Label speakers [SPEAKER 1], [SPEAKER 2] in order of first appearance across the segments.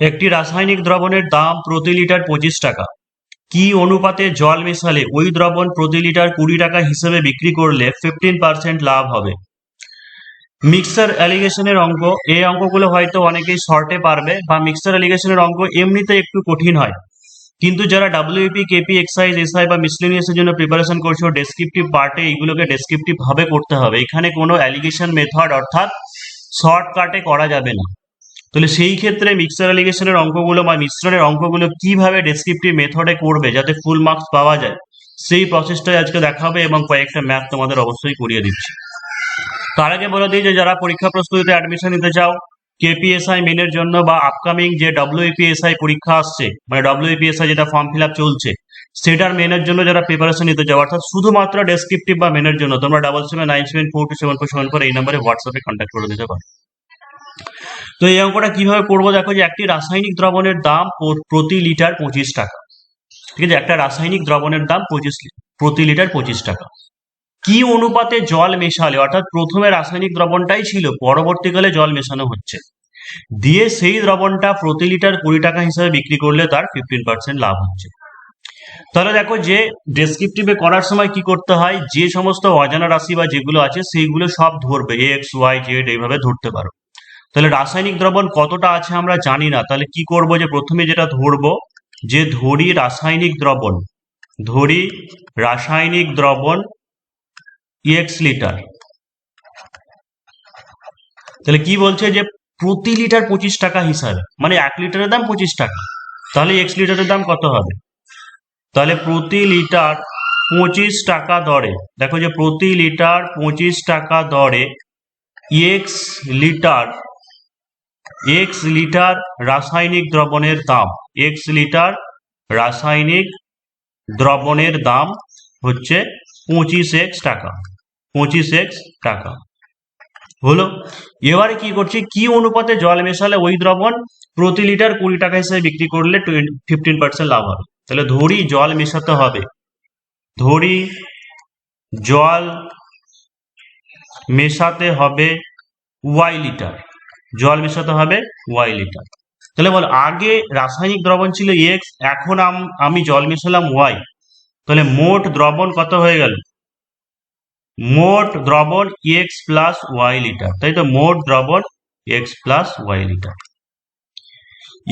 [SPEAKER 1] একটি রাসায়নিক দ্রবণের দাম প্রতি লিটার পঁচিশ টাকা। কি অনুপাতে জল মেশালে ওই দ্রবণ প্রতি লিটার কুড়ি টাকা হিসেবে বিক্রি করলে ফিফটিন পার্সেন্ট লাভ হবে? মিক্সার অ্যালিগেশনের অঙ্ক, এই অঙ্কগুলো হয়তো অনেকেই শর্টে পারবে, বা মিক্সার অ্যালিগেশনের অঙ্ক এমনিতে একটু কঠিন হয়। কিন্তু যারা ডাব্লিউপি কেপি এক্সাইজ এসআই বা মিসলেনিয়াসের জন্য প্রিপারেশন করছ ডেসক্রিপটিভ পার্টে এইগুলোকে ডেসক্রিপটিভ ভাবে করতে হবে। এখানে কোনো অ্যালিগেশন মেথড অর্থাৎ শর্টকাটে করা যাবে না। তাহলে সেই ক্ষেত্রে মিক্সার অ্যালিগেশনের অঙ্কগুলো বা মিশ্রণের অঙ্কগুলো কীভাবে ডেসক্রিপটিভ মেথডে করবে যাতে ফুল মার্কস পাওয়া যায়, সেই প্রসেসটাই আজকে দেখাবে এবং কয়েকটা ম্যাথ তোমাদের অবশ্যই করিয়ে দিচ্ছি। তার আগে বলে দিই যে যারা পরীক্ষা প্রস্তুতিতে অ্যাডমিশন নিতে চাও কেপিএসআই মেনের জন্য বা আপকামিং যে ডব্লিউপিএসআই পরীক্ষা আসছে মানে ডব্লিউপিএসআই যেটা ফর্ম ফিল চলছে, সেটার মেনের জন্য যারা প্রিপারেশন নিতে চাও, অর্থাৎ শুধুমাত্র ডেসক্রিপটিভ বা মেনের জন্য, তোমরা double seven nine seven four two seven four seven four এই নাম্বারে হোয়াটসঅ্যাপে কন্ট্যাক্ট করে দিতে পারো। তো এই অঙ্কটা কীভাবে করব দেখো যে একটি রাসায়নিক দ্রবণের দাম প্রতি লিটার পঁচিশ টাকা। ঠিক আছে? একটা রাসায়নিক দ্রবণের দাম পঁচিশ প্রতি লিটার পঁচিশ টাকা। কি অনুপাতে জল মেশালে? অর্থাৎ প্রথমে রাসায়নিক দ্রবণটাই ছিল, পরবর্তীকালে জল মেশানো হচ্ছে। দিয়ে সেই দ্রবণটা প্রতি লিটার কুড়ি টাকা হিসাবে বিক্রি করলে তার ফিফটিন পার্সেন্ট লাভ হচ্ছে। তাহলে দেখো যে ডেসক্রিপটিভে করার সময় কি করতে হয়? যে সমস্ত অজানা রাশি বা যেগুলো আছে, সেইগুলো সব ধরবে। এক্স ওয়াই জেড এইভাবে ধরতে পারো। তাহলে রাসায়নিক দ্রবণ কতটা আছে আমরা জানি না। তাহলে কি করব যে প্রথমে যেটা ধরবো, যে ধরি রাসায়নিক দ্রবণ, ধরি রাসায়নিক দ্রবণ এক্স লিটার তাহলে কি বলছে যে প্রতি লিটার পঁচিশ টাকা হিসাবে মানে এক লিটারের দাম পঁচিশ টাকা। তাহলে এক্স লিটারের দাম কত হবে? তাহলে প্রতি লিটার পঁচিশ টাকা দরে, দেখো যে প্রতি লিটার পঁচিশ টাকা দরে এক্স লিটার এক্স লিটার রাসায়নিক দ্রবণের দাম। এক্স লিটার রাসায়নিক দ্রবণের দাম হচ্ছে পঁচিশ এক্স টাকা। পঁচিশ এক্স টাকা। হলো? এবারে কি করছি? কি অনুপাতে জল মেশালে ওই দ্রবণ প্রতি লিটার কুড়ি টাকা হিসেবে বিক্রি করলে ফিফটিন পার্সেন্ট লাভ হবে। তাহলে ধরি জল মেশাতে হবে। ধরি জল মেশাতে হবে ওয়াই লিটার জল মেশাতে হবে ওয়াই লিটার। তাহলে বল, আগে রাসায়নিক দ্রবণ ছিল এক্স এখন আম- জল মেশালাম ওয়াই তাহলে মোট দ্রবণ কত হয়ে গেল? মোট দ্রবণ এক্স প্লাস ওয়াই লিটার। তাই তো? মোট দ্রবণ এক্স প্লাস ওয়াই লিটার।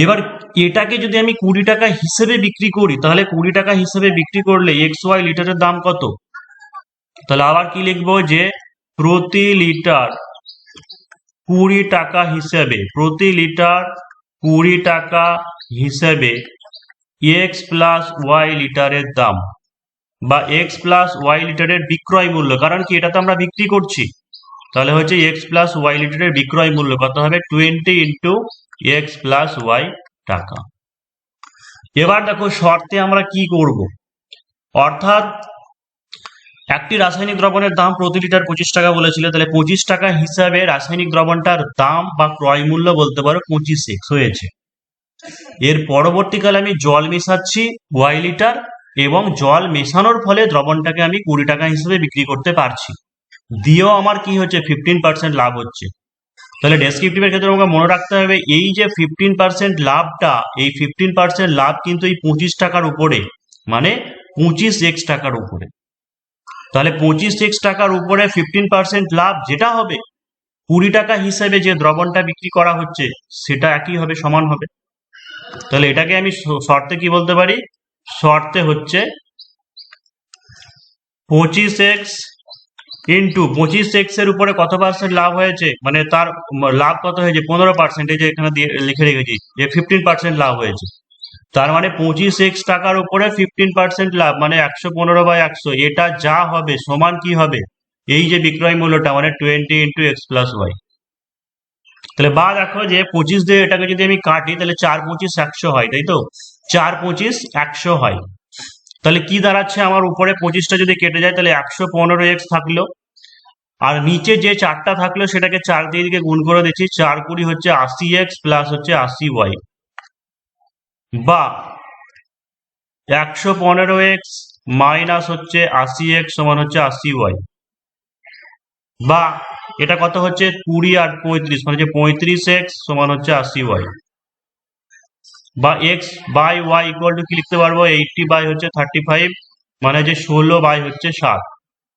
[SPEAKER 1] এবার এটাকে যদি আমি কুড়ি টাকা হিসেবে বিক্রি করি, তাহলে কুড়ি টাকা হিসেবে বিক্রি করলে এক্স ওয়াই লিটারের দাম কত? তাহলে আবার কি লিখব যে প্রতি লিটার কুড়ি টাকা হিসেবে, প্রতি লিটার কুড়ি টাকা হিসেবে এক্স প্লাস ওয়াই লিটারের দাম বা এক্স প্লাস ওয়াই লিটারের বিক্রয় মূল্য। কারণ কি? এটা তো আমরা বিক্রি করছি। তাহলে হচ্ছে এক্স প্লাস ওয়াই লিটারের বিক্রয় মূল্য কত হবে? Twenty into X plus Y টাকা। এবার দেখো শর্তে আমরা কি করব? অর্থাৎ একটি রাসায়নিক দ্রবণের দাম প্রতি লিটার পঁচিশ টাকা বলেছিল, তাহলে পঁচিশ টাকা হিসাবে রাসায়নিক দ্রবণটার দাম বা ক্রয় মূল্য বলতে পারো পঁচিশ এক্স হয়েছে। এর পরবর্তীকালে আমি জল মেশাচ্ছি, ওয়াই লিটার, এবং জল মেশানোর ফলে দ্রবণটাকে আমি কুড়ি টাকা হিসেবে বিক্রি করতে পারছি। দিয়েও আমার কি হচ্ছে ফিফটিন পার্সেন্ট লাভ হচ্ছে। তাহলে ডেসক্রিপটিভের ক্ষেত্রে আমাকে মনে রাখতে হবে, এই যে ফিফটিন পার্সেন্ট লাভটা, এই ফিফটিন পার্সেন্ট লাভ কিন্তু এই পঁচিশ টাকার উপরে মানে পঁচিশ এক্স টাকার উপরে। তাহলে পঁচিশ এক্স টাকার উপরে ফিফটিন পার্সেন্ট লাভ যেটা হবে, কুড়ি টাকা হিসেবে যে দ্রবণটা বিক্রি করা হচ্ছে, সেটা একই হবে, সমান হবে। তাহলে এটাকে আমি শর্তে কি বলতে পারি? শর্তে হচ্ছে পঁচিশ এক্স ইন্টু পঁচিশ এক্সের উপরে কত পার্সেন্ট লাভ হয়েছে? মানে তার লাভ কত হয়েছে? পনেরো পার্সেন্ট এই যে এখানে লিখে রেখেছি, যে ফিফটিন পার্সেন্ট লাভ হয়েছে। তার মানে পঁচিশ এক্স টাকার উপরে ফিফটিন পার্সেন্ট লাভ মানে একশো পনেরো বাই একশো। এটা যা হবে, সমান কি হবে? এই যে বিক্রয় মূল্যটা মানে twenty into X plus Y তাহলে বা দেখো যে পঁচিশ দিয়ে এটাকে যদি আমি কাটি, তাহলে চার পঁচিশ একশো হয়, তাই তো? চার পঁচিশ একশো হয়। তাহলে কি দাঁড়াচ্ছে আমার উপরে? পঁচিশটা যদি কেটে যায়, তাহলে একশো পনেরো এক্স থাকল। আর নিচে যে চারটা থাকল, সেটাকে চার দিয়ে দিকে গুণ করে দিচ্ছি, চার কুড়ি হচ্ছে আশি এক্স প্লাস হচ্ছে আশি ওয়াই বা একশো পনেরো এক্স মাইনাস হচ্ছে আশি এক্স সমান হচ্ছে আশি ওয়াই। বা এটা কত হচ্ছে? কুড়ি আর পঁয়ত্রিশ মানে পঁয়ত্রিশ এক্স সমান হচ্ছে আশি ওয়াই। বা X by Y equal to কি লিখতে পারব? এইটটি বাই হচ্ছে থার্টি ফাইভ মানে যে ষোলো বাই হচ্ছে সাত।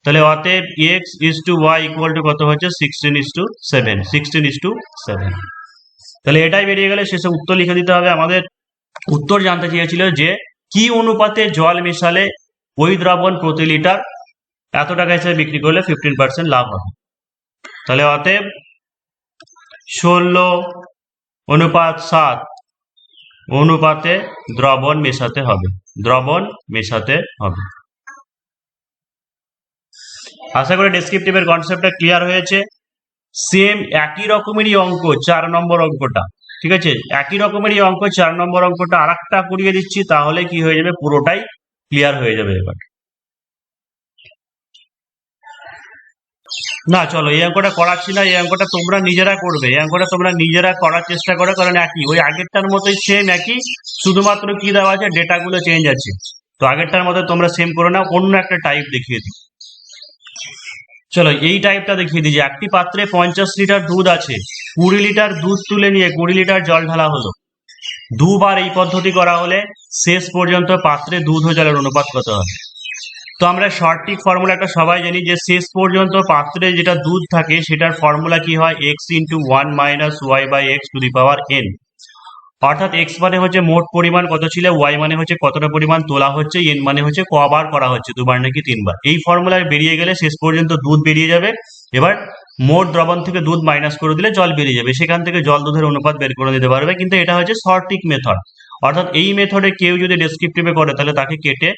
[SPEAKER 1] তাহলে অতএব X is to Y equal to কত হচ্ছে? Sixteen is to seven, sixteen is to seven. তাহলে এটাই বেরিয়ে গেলে শেষে উত্তর লিখে দিতে হবে আমাদের উত্তর জানতে চেয়েছিল যে, কি অনুপাতে জল মেশালে ওই দ্রাবণ প্রতি লিটার এত টাকা হিসেবে বিক্রি করলে ফিফটিন পার্সেন্ট লাভ হবে? তাহলে অতএব ষোলো অনুপাত সাত অনুপাতে দ্রবণ মেশাতে হবে। দ্রবণ মেশাতে হবে। আশা করি ডেসক্রিপটিভের কনসেপ্টটা ক্লিয়ার হয়েছে। সেম একই রকমেরই অঙ্ক, চার নম্বর অঙ্কটা। ঠিক আছে? একই রকমেরই অঙ্ক, চার নম্বর অঙ্কটা আর একটা করিয়ে দিচ্ছি, তাহলে কি হয়ে যাবে? পুরোটাই ক্লিয়ার হয়ে যাবে এবার। না, চলো, এই অঙ্কটা করাচ্ছি না এই অঙ্কটা তোমরা নিজেরা করবে। এই অঙ্কটা তোমরা নিজেরা করার চেষ্টা করো, কারণ একই, ওই আগেরটার মতোই সেম একই, শুধুমাত্র কি দেওয়া আছে? ডেটাগুলো চেঞ্জ আছে। তো আগেরটার মতো তোমরা সেম করো না অন্য একটা টাইপ দেখিয়ে দিই। চলো, এই টাইপটা দেখিয়ে দিই যে একটি পাত্রে পঞ্চাশ লিটার দুধ আছে, কুড়ি লিটার দুধ তুলে নিয়ে কুড়ি লিটার জল ঢালা হলো। দুবার এই পদ্ধতি করা হলে শেষ পর্যন্ত পাত্রে দুধ ও জলের অনুপাত কত হবে। তো আমরা সঠিক ফর্মুলাটা সবাই জানি যে শেষ পর্যন্ত পাত্রে যেটা দুধ থাকে, সেটার ফর্মুলা কি হয়? X into one minus Y by X to the power N অর্থাৎ এক্স মানে হচ্ছে মোট পরিমাণ কত ছিল? ওয়াই মানে হচ্ছে কতটা পরিমাণ তোলা হচ্ছে? এন মানে হচ্ছে কবার করা হচ্ছে, দুবার নাকি তিনবার। এই ফর্মুলায় বেরিয়ে গেলে শেষ পর্যন্ত দুধ বেরিয়ে যাবে। এবার মোট দ্রবণ থেকে দুধ মাইনাস করে দিলে জল বেরিয়ে যাবে। সেখান থেকে জল দুধের অনুপাত বের করে দিতে পারবে। কিন্তু এটা হচ্ছে সঠিক মেথড অর্থাৎ এই মেথডে কেউ যদি ডেসক্রিপটিভে করে, তাহলে তাকে কেটে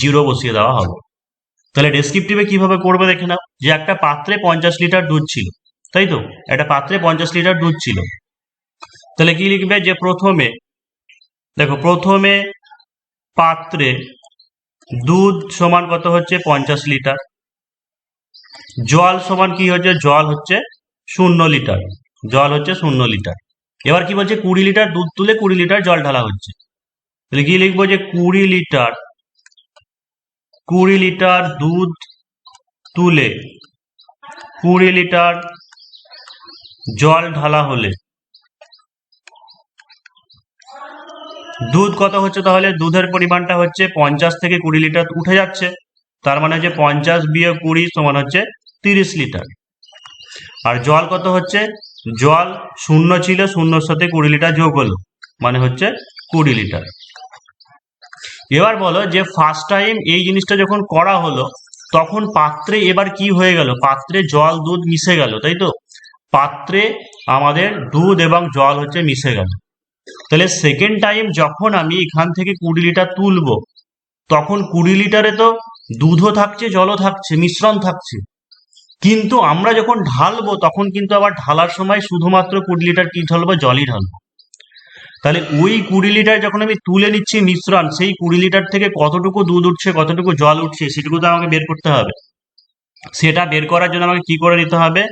[SPEAKER 1] জিরো বসিয়ে দেওয়া হবে। তাহলে ডেসক্রিপটিভে কীভাবে করবে দেখে নাও। যে একটা পাত্রে পঞ্চাশ লিটার দুধ ছিল, তাই তো? একটা পাত্রে পঞ্চাশ লিটার দুধ ছিল। তাহলে কি লিখবে যে প্রথমে, দেখো প্রথমে পাত্রে দুধ সমান কত হচ্ছে? পঞ্চাশ লিটার। জল সমান কি হচ্ছে? জল হচ্ছে শূন্য লিটার। জল হচ্ছে শূন্য লিটার। এবার কি বলছে? কুড়ি লিটার দুধ তুলে কুড়ি লিটার জল ঢালা হচ্ছে। তাহলে কি লিখব যে কুড়ি লিটার কুড়ি লিটার দুধ তুলে কুড়ি লিটার জল ঢালা হলে দুধ কত হচ্ছে তাহলে? দুধের পরিমাণটা হচ্ছে পঞ্চাশ থেকে কুড়ি লিটার উঠে যাচ্ছে। তার মানে হচ্ছে পঞ্চাশ বিয়োগ কুড়ি সমান হচ্ছে তিরিশ লিটার। আর জল কত হচ্ছে? জল শূন্য ছিল, শূন্যর সাথে কুড়ি লিটার যোগ হলো মানে হচ্ছে কুড়ি লিটার। এবার বলো যে ফার্স্ট টাইম এই জিনিসটা যখন করা হলো, তখন পাত্রে এবার কি হয়ে গেল? পাত্রে জল, দুধ মিশে গেল, তাই তো? পাত্রে আমাদের দুধ এবং জল হচ্ছে মিশে গেল। তাহলে সেকেন্ড টাইম যখন আমি এখান থেকে কুড়ি লিটার তুলবো, তখন কুড়ি লিটারে তো দুধও থাকছে, জলও থাকছে, মিশ্রণ থাকছে। কিন্তু আমরা যখন ঢালবো, তখন কিন্তু আবার ঢালার সময় শুধুমাত্র কুড়ি লিটার কি ঢালবো? জলই ঢালবো। তাহলে ওই কুড়ি লিটার যখন আমি তুলে নিচ্ছি মিশ্রণ, সেই কুড়ি লিটার থেকে কতটুকু দুধ উঠছে, কতটুকু জল উঠছে, সেটুকু তো আমাকে বের করতে হবে। সেটা বের করার জন্য আমাকে কি করে নিতে হবে?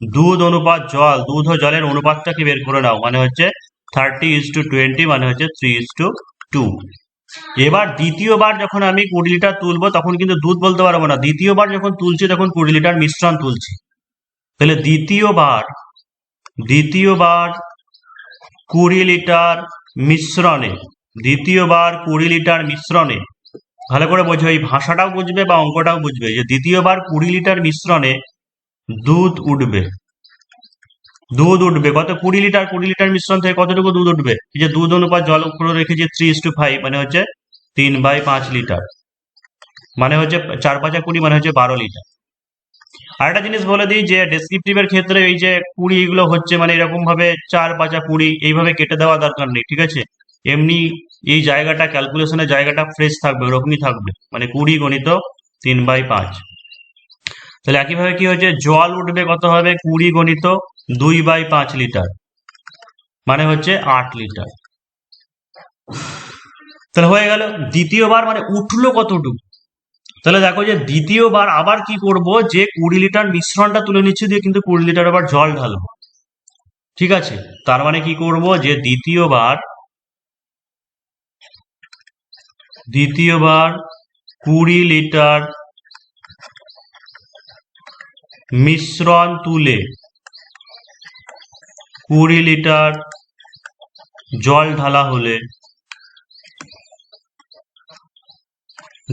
[SPEAKER 1] দুধ অনুপাত জল, দুধ ও জলের অনুপাতটাকে বের করে নাও। মানে হচ্ছে থার্টি ইজ টু টোয়েন্টি মানে হচ্ছে থ্রি ইজ টু টু এবার দ্বিতীয়বার যখন আমি কুড়ি লিটার তুলবো, তখন কিন্তু দুধ বলতে পারব না। দ্বিতীয়বার যখন তুলছি, তখন কুড়ি লিটার মিশ্রণ তুলছি। তাহলে দ্বিতীয়বার দ্বিতীয়বার কুড়ি লিটার মিশ্রণে, দ্বিতীয়বার কুড়ি লিটার মিশ্রণে, ভালো করে বোঝো, এই ভাষাটাও বুঝবে বা অঙ্কটাও বুঝবে যে দ্বিতীয়বার কুড়ি লিটার মিশ্রণে দুধ উঠবে। দুধ উঠবে। কত কুড়ি লিটার কুড়ি লিটার মিশ্রণ থেকে কতটুকু দুধ উঠবে? যে দুধ অনুপাত জল উপরে রেখেছি থ্রি ইস টু ফাইভ মানে হচ্ছে তিন বাই পাঁচ লিটার মানে হচ্ছে চার পাঁচা কুড়ি মানে হচ্ছে বারো লিটার। আরেকটা জিনিস বলে দিই যে ডেসক্রিপটিভের ক্ষেত্রে এই যে কুড়ি এগুলো হচ্ছে মানে এরকম ভাবে চার পাঁচা কুড়ি, এইভাবে কেটে দেওয়া দরকার নেই, ঠিক আছে? এমনি এই জায়গাটা ক্যালকুলেশনের জায়গাটা ফ্রেশ থাকবে, ওরকমই থাকবে মানে কুড়ি গণিত তিন বাই পাঁচ। তাহলে একইভাবে কি হচ্ছে জল উঠবে কত হবে? কুড়ি গণিত দুই বাই পাঁচ লিটার। মানে হচ্ছে আট লিটার। তাহলে হয়ে গেল দ্বিতীয়বার মানে উঠল কতটুকু? তাহলে দেখো যে দ্বিতীয়বার আবার কি করব? যে কুড়ি লিটার মিশ্রণটা তুলে নিচ্ছি দিয়ে কিন্তু কুড়ি লিটার আবার জল ঢালবো। ঠিক আছে? তার মানে কি করব? যে দ্বিতীয়বার দ্বিতীয়বার কুড়ি লিটার মিশ্রণ তুলে কুড়ি লিটার জল ঢালা হলে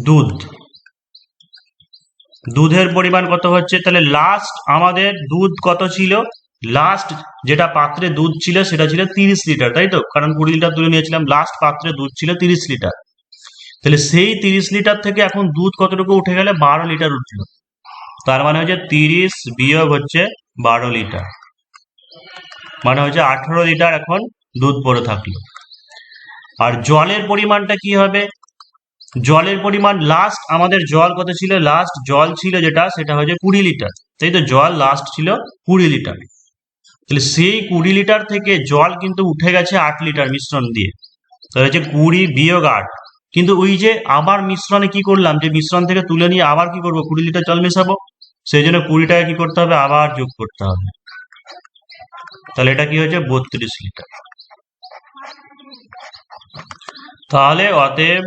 [SPEAKER 1] দুধ। দুধের পরিমাণ কত হচ্ছে? তাহলে লাস্ট আমাদের দুধ কত ছিল? লাস্ট যেটা পাত্রে দুধ ছিল সেটা ছিল তিরিশ লিটার, তাই তো? কারণ কুড়ি লিটার তুলে নিয়েছিলাম লাস্ট পাত্রে দুধ ছিল তিরিশ লিটার। তাহলে সেই তিরিশ লিটার থেকে এখন দুধ কতটুকু উঠে গেলে? বারো লিটার উঠল। তার মানে হচ্ছে তিরিশ বিয়োগ হচ্ছে বারো লিটার। মানে হচ্ছে আঠারো লিটার এখন দুধ পড়ে থাকল। আর জলের পরিমাণটা কি হবে? জলের পরিমাণ লাস্ট আমাদের জল কত ছিল? লাস্ট জল ছিল যেটা, সেটা হচ্ছে কুড়ি লিটার। তাই তো? জল লাস্ট ছিল কুড়ি লিটার। তাহলে সেই কুড়ি লিটার থেকে জল কিন্তু উঠে গেছে আট লিটার মিশ্রণ দিয়ে। তাহলে হচ্ছে কুড়ি বিয়োগ আট। কিন্তু ওই যে আবার মিশ্রণে কি করলাম? যে মিশ্রণ থেকে তুলে নিয়ে আবার কি করব? কুড়ি লিটার জল মেশাবো। সেই জন্য কুড়িটাকে কি করতে হবে? আবার যোগ করতে হবে। তাহলে এটা কি হয়েছে? বত্রিশ লিটার। তাহলে অতএব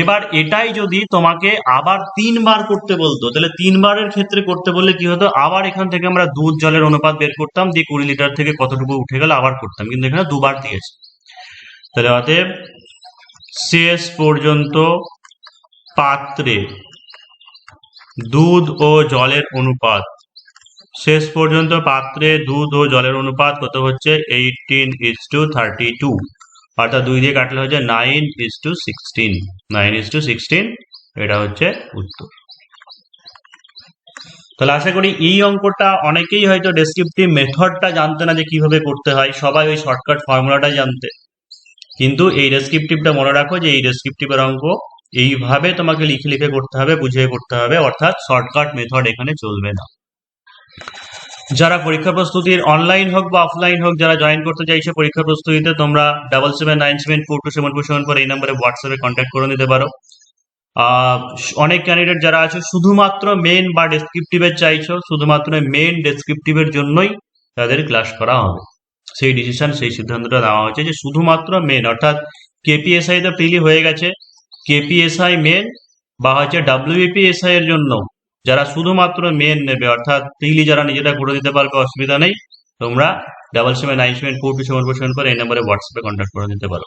[SPEAKER 1] এবার এটাই যদি তোমাকে আবার তিনবার করতে বলতো, তাহলে তিনবারের ক্ষেত্রে করতে বললে কি হতো? আবার এখান থেকে আমরা দুধ জলের অনুপাত বের করতাম, দিয়ে কুড়ি লিটার থেকে কতটুকু উঠে গেল আবার করতাম, কিন্তু এখানে দুবার দিয়েছে। তাহলে অতএব শেষ পর্যন্ত পাত্রে দুধ ও জলের অনুপাত শেষ পর্যন্ত পাত্রে দুধ ও জলের অনুপাত কত হচ্ছে? Eighteen is to thirty two অর্থাৎ দুই দিয়ে কাটলে হচ্ছে nine is to sixteen nine is to sixteen এটা হচ্ছে উত্তর। তাহলে আশা করি এই অঙ্কটা অনেকেই হয়তো ডেসক্রিপটিভ মেথডটা জানতে না যে কীভাবে করতে হয়। সবাই ওই শর্টকাট ফর্মুলাটা জানতে। কিন্তু এই ডেসক্রিপটিভটা মনে রাখো যে এই ডেসক্রিপটিভের অঙ্ক এইভাবে তোমাকে লিখে লিখে করতে হবে, বুঝিয়ে করতে হবে, অর্থাৎ শর্টকাট মেথড এখানে চলবে না। যারা পরীক্ষা প্রস্তুতির অনলাইন হোক বা অফলাইন হোক, যারা জয়েন করতে চাইছে পরীক্ষা প্রস্তুতিতে, তোমরা double seven nine seven four two seven four seven four এই নম্বরে হোয়াটসঅ্যাপে কন্ট্যাক্ট করে নিতে পারো। অনেক ক্যান্ডিডেট যারা আছে, শুধুমাত্র মেন বা ডেসক্রিপটিভের চাইছো, শুধুমাত্র মেন ডেসক্রিপটিভের জন্যই তাদের ক্লাস করা হবে। সেই ডিসিশন সেই সিদ্ধান্তটা নেওয়া হয়েছে যে শুধুমাত্র মেন অর্থাৎ কেপিএসআই তো প্রিলি হয়ে গেছে। কেপিএসআই মেন বা হচ্ছে ডাব্লিউপিএসআই এর জন্য যারা শুধুমাত্র মেন নেবে, অর্থাৎ প্রিলি যারা নিজেরা করে দিতে পারবে, অসুবিধা নেই। তোমরা double seven nine seven four two seven four seven করে এই নম্বরে হোয়াটসঅ্যাপে কন্ট্যাক্ট করে নিতে পারো।